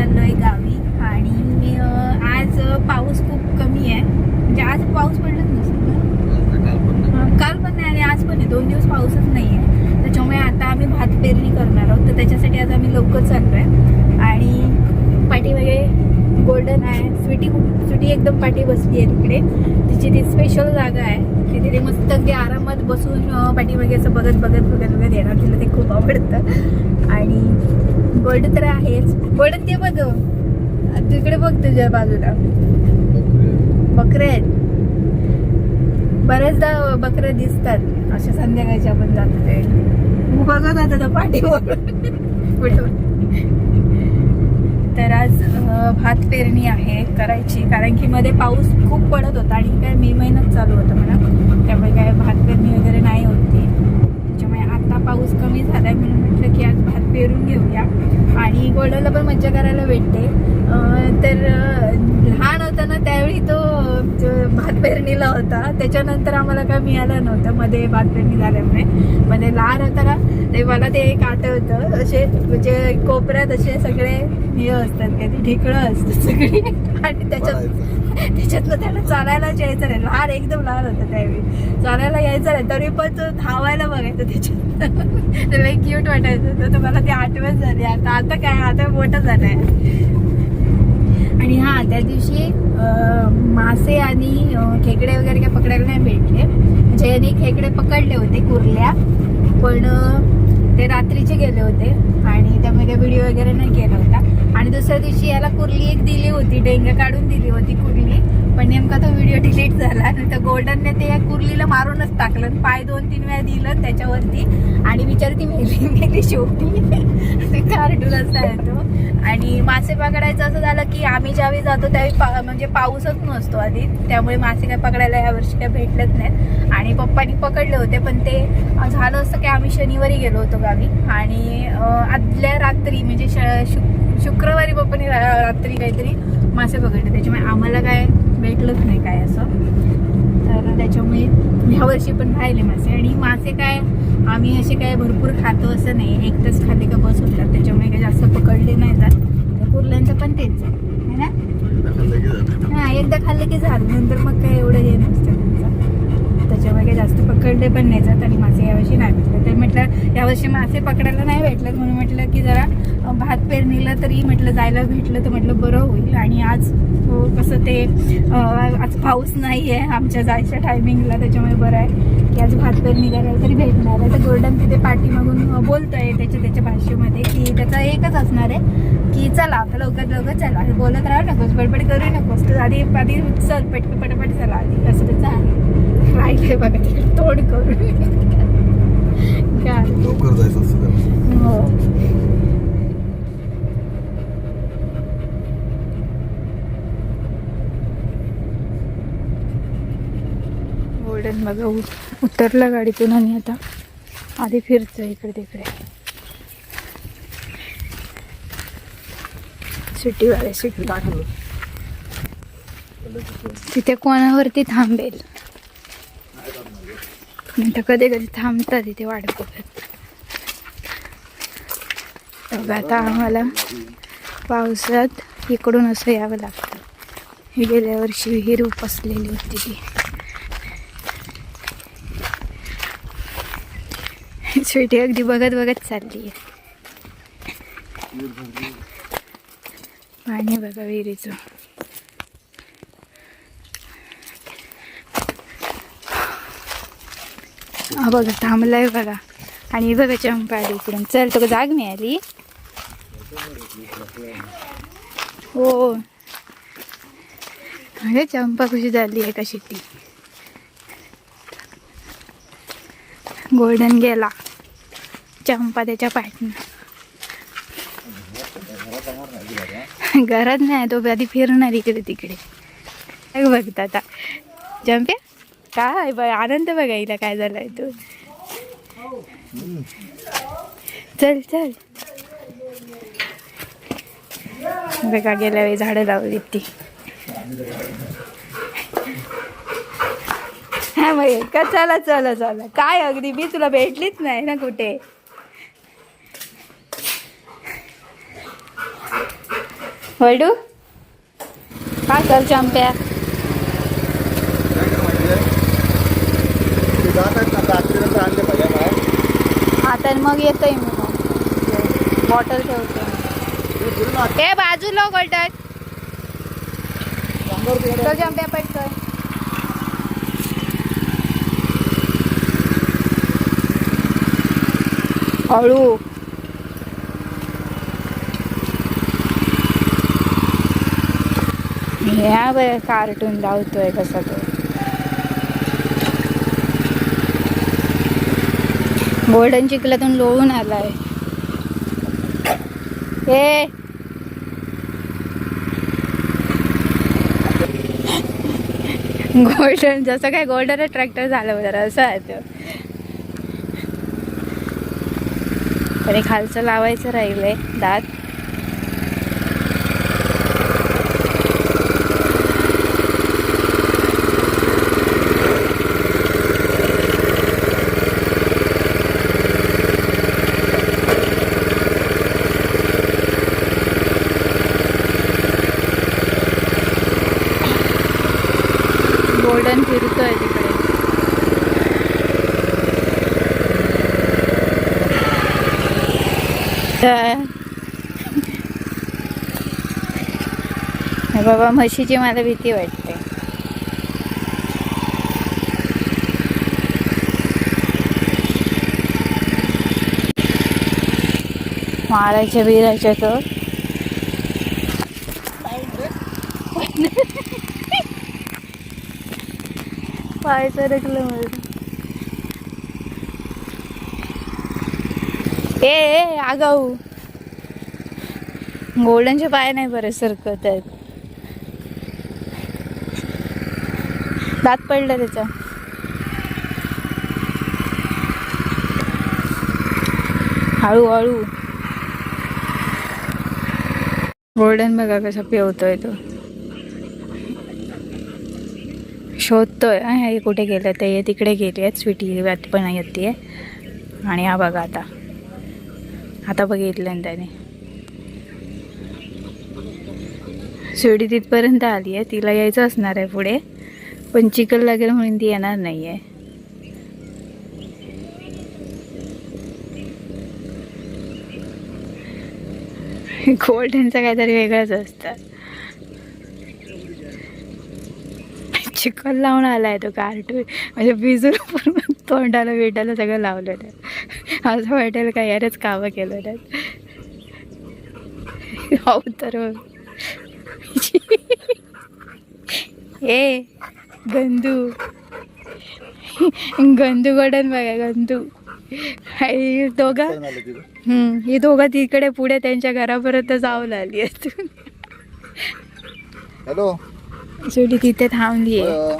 आम्ही चाललोय गावी आणि आज पाऊस खूप कमी आहे. म्हणजे आज पाऊस पडलाच नसतो काल पण नाही आणि आज पण आहे दोन दिवस पाऊसच नाही आहे त्याच्यामुळे आता आम्ही भात पेरणी करणार आहोत. तर त्याच्यासाठी आज आम्ही लवकर चाललोय. आणि पाठीमागे गोल्डन आहे. स्वीटी स्वीटी एकदम पाठी बसली आहे तिकडे. तिची ती स्पेशल जागा आहे. की तिथे मस्त अगदी आरामात बसून पाठी पाठीमागे असं बघत बघत बघत बघत येणार. तिला ते खूप आवडतं. आणि गोल्डन तर आहेच. गोल्डन ते बघ. तिकडे बघ तुझ्या बाजूला. बकरे आहेत. बऱ्याचदा बकऱ्या दिसतात. अशा संध्याकाळच्या आपण जातो ते. बघत आता पाठीवर बघ. तर आज भात पेरणी आहे करायची. कारण की मध्ये पाऊस खूप पडत होता आणि काय मे महिन्यात चालू होतं म्हणा. त्यामुळे काय भात पेरणी वगैरे नाही होती. त्याच्यामुळे पाऊस कमी झालाय म्हणून म्हटलं की आज भात पेरून घेऊया. आणि गोल्डनला पण मज्जा करायला भेटते. तर लहान होता ना त्यावेळी तो भात पेरणीला होता त्याच्यानंतर आम्हाला काय मिळालं नव्हतं. मध्ये भात पेरणी झाल्यामुळे. मध्ये लहान होता ना ते मला ते एक आठवतं. असे म्हणजे कोपऱ्यात असे सगळे हे असतात काय ते ढिकळं असतात सगळी. आणि त्याच्यात त्याच्यातलं त्याला चालायलाच यायचं नाही. लहान एकदम लहान होतं त्यावेळी. चालायला यायचं नाही. तरी पण तो धावायला बघायचं त्याच्यात. त्याला क्यूट वाटायचं तर मला ते आठवण झाली. आता आता काय? आता मोठं झालंय. आणि हा त्या दिवशी मासे आणि खेकडे वगैरे काय पकडायला नाही भेटले. म्हणजे यांनी खेकडे पकडले होते कुर्ल्या. पण ते रात्रीचे गेले होते. आणि त्यामुळे काही व्हिडिओ वगैरे नाही केला होता. आणि दुसऱ्या दिवशी याला कुर्ली एक दिली होती. डेंग्या काढून दिली होती कुर्ली. पण नेमका तो व्हिडिओ डिलीट झाला आणि त्या गोल्डनने ते या कुर्लीला मारूनच टाकलं पाय दोन तीन वेळा दिलं त्याच्यावरती. आणि विचारती मेली मेली शेवटी? ते कार्टून असता येतो आणि मासे पकडायचं असं झालं की आम्ही ज्यावेळी जातो त्यावेळी पा म्हणजे पाऊसच नसतो आधी. त्यामुळे मासे काय पकडायला यावर्षी काय भेटलेच नाहीत. आणि पप्पानी पकडले होते पण ते झालं असतं की आम्ही शनिवारी गेलो होतो गावी. आणि आदल्या रात्री म्हणजे श- शुक- शुक्रवारी पप्पानी रा- रात्री काहीतरी मासे पकडले. त्याच्यामुळे आम्हाला काय भेटलंच नाही काय असं. तर त्याच्यामुळे ह्या वर्षी पण राहिले मासे आणि मासे काय आम्ही असे काय भरपूर खातो असं नाही. एकटंच खाल्ले का बस होतात. त्याच्यामुळे काय जास्त पकडले नाही जात. तर कुर्ल्यांचं पण तेच आहे. है ना? हा एकदा खाल्ले की झालं नंतर मग काय एवढं हे नसतं. वगैरे काही जास्त पकडले पण नाही जात आणि मासे यावर्षी नाही भेटले. तर म्हटलं यावर्षी मासे पकडायला नाही भेटलं म्हणून म्हटलं की जरा भात पेरणीला तरी म्हटलं जायला भेटलं तर म्हटलं बरं होईल. आणि आज हो, कसं ते आज पाऊस नाही आहे आमच्या जायच्या टायमिंगला त्याच्यामुळे बरं आहे. की आज भात पेरणी करायला तरी भेटणार आहे. तर गोल्डन तिथे पाठीमागून बोलत आहे त्याच्या त्याच्या भाषेमध्ये की त्याचा एकच असणार आहे की चला आता लवकर लवकर चला. बोलत राहू नकोस बडबड करू नकोस. तर आधी आधी चल पटपट पटापट चला आधी. असं त्याचं आहे. राहिलंय बघा. तिकडे तोड करून. काय लवकर जायचं असतं त्याला. हो. गोल्डन बघा उतरला गाडीतून आणि आता आधी फिरतोय इकडे तिकडे. सिटीवाले सिटी तिथे कोणावरती थांबेल. तर कधी कधी थांबतात तिथे वाट बघत. बघा आता आम्हाला पावसात इकडून असं यावं लागतं. ही गेल्या वर्षी विहीर उपसलेली होती ती. छोटी अगदी बघत बघत चालली आहे. पाणी बघा विहिरीचं. हा बघा थांबलाय बघा. आणि बघा चंपा आली इकडून. चल तुका जाग मिळाली हो. अरे चंपा कशी झाली आहे कशी ती गोल्डन गेला. चंपा त्याच्या पाठनं घरात नाही तो आधी फिरणार इकडे तिकडे बघता आता चंपे? काय बघ आनंद बघायला काय झालाय तू? चल चल. बघा गेल्या वेळी झाडं लावली ती. हा मग का चला चला चला. काय अगदी मी तुला भेटलीच नाही ना कुठे? वडू काय कर चंप्या ते जात आहेत ना रात्रीनंतर आणले पाहिजे आता मग येतोय मी मग. बॉटल ठेवते. ए बाजूला रुपये तो पटकन. हळू. ह्या बरं कार्टून लावतोय कसा तो. गोल्डन चिखलातून लोळून आलाय. हे गोल्डन जसं काय गोल्डन ट्रॅक्टर झालं बरं असं आहे तो. खालचं लावायचं राहिलंय दात. गोल्डन फिरतोय तिकडे. तर- हे बाबा म्हशीची मला भीती वाटते. मारायच्या बिराच्या तर पाय सरकलं माझं ए ए आगाऊ. गोल्डनचे पाय नाही बरे सरकत आहेत. दात पडलं त्याचा. हळू हळू गोल्डन बघा कसा पिवतोय तो. शोधतोय. हे कुठे गेलं? ते हे तिकडे गेले आहेत स्वीटी व्यात पण येते आणि हा बघा आता. आता बघितलं ना त्याने. स्वीटी तिथपर्यंत आली आहे. तिला यायचं असणार आहे पुढे. पण चिकल लागेल म्हणून ती येणार नाही आहे. गोल्डनचं काहीतरी वेगळंच असतं. चिकन लावून आलाय तो कार्टून. म्हणजे भिजून पूर्ण तोंडाला वेटाला सगळं लावलं त्यात असं वाटेल काय यारच कामं केलं त्यात हो तर. ए गंदू. गंदू गोडन बघा गंदू. दोघं? आले ही दोघं तिकडे पुढे त्यांच्या घरापर्यंत आली आहेत. हॅलो? शेवटी तिथे थांबली आहे अं,